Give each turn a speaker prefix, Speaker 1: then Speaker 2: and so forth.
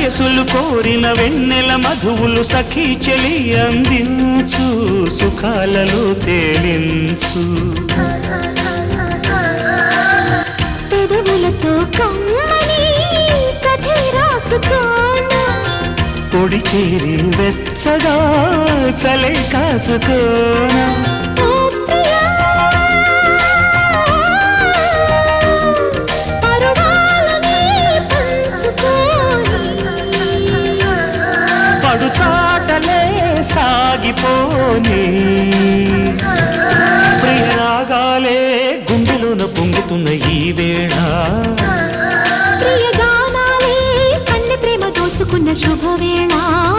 Speaker 1: మనసులు కోరిన వెన్నెల మధువులు సఖీ చెలి అందించు సుఖాలలో తేలించు.
Speaker 2: పెదవులతో కమ్మని కథే రాసుకోనా.
Speaker 1: పొడి చేరి వెచ్చగా చలే కాసుకోనా
Speaker 2: చదు
Speaker 1: చాటలే సాగిపోని. ప్రియరాగాలే గుండెలోన పొంగుతున్న ఈ వేళ. ప్రియగానాలే కన్నె ప్రేమ దోచుకున్న శుభవేళ.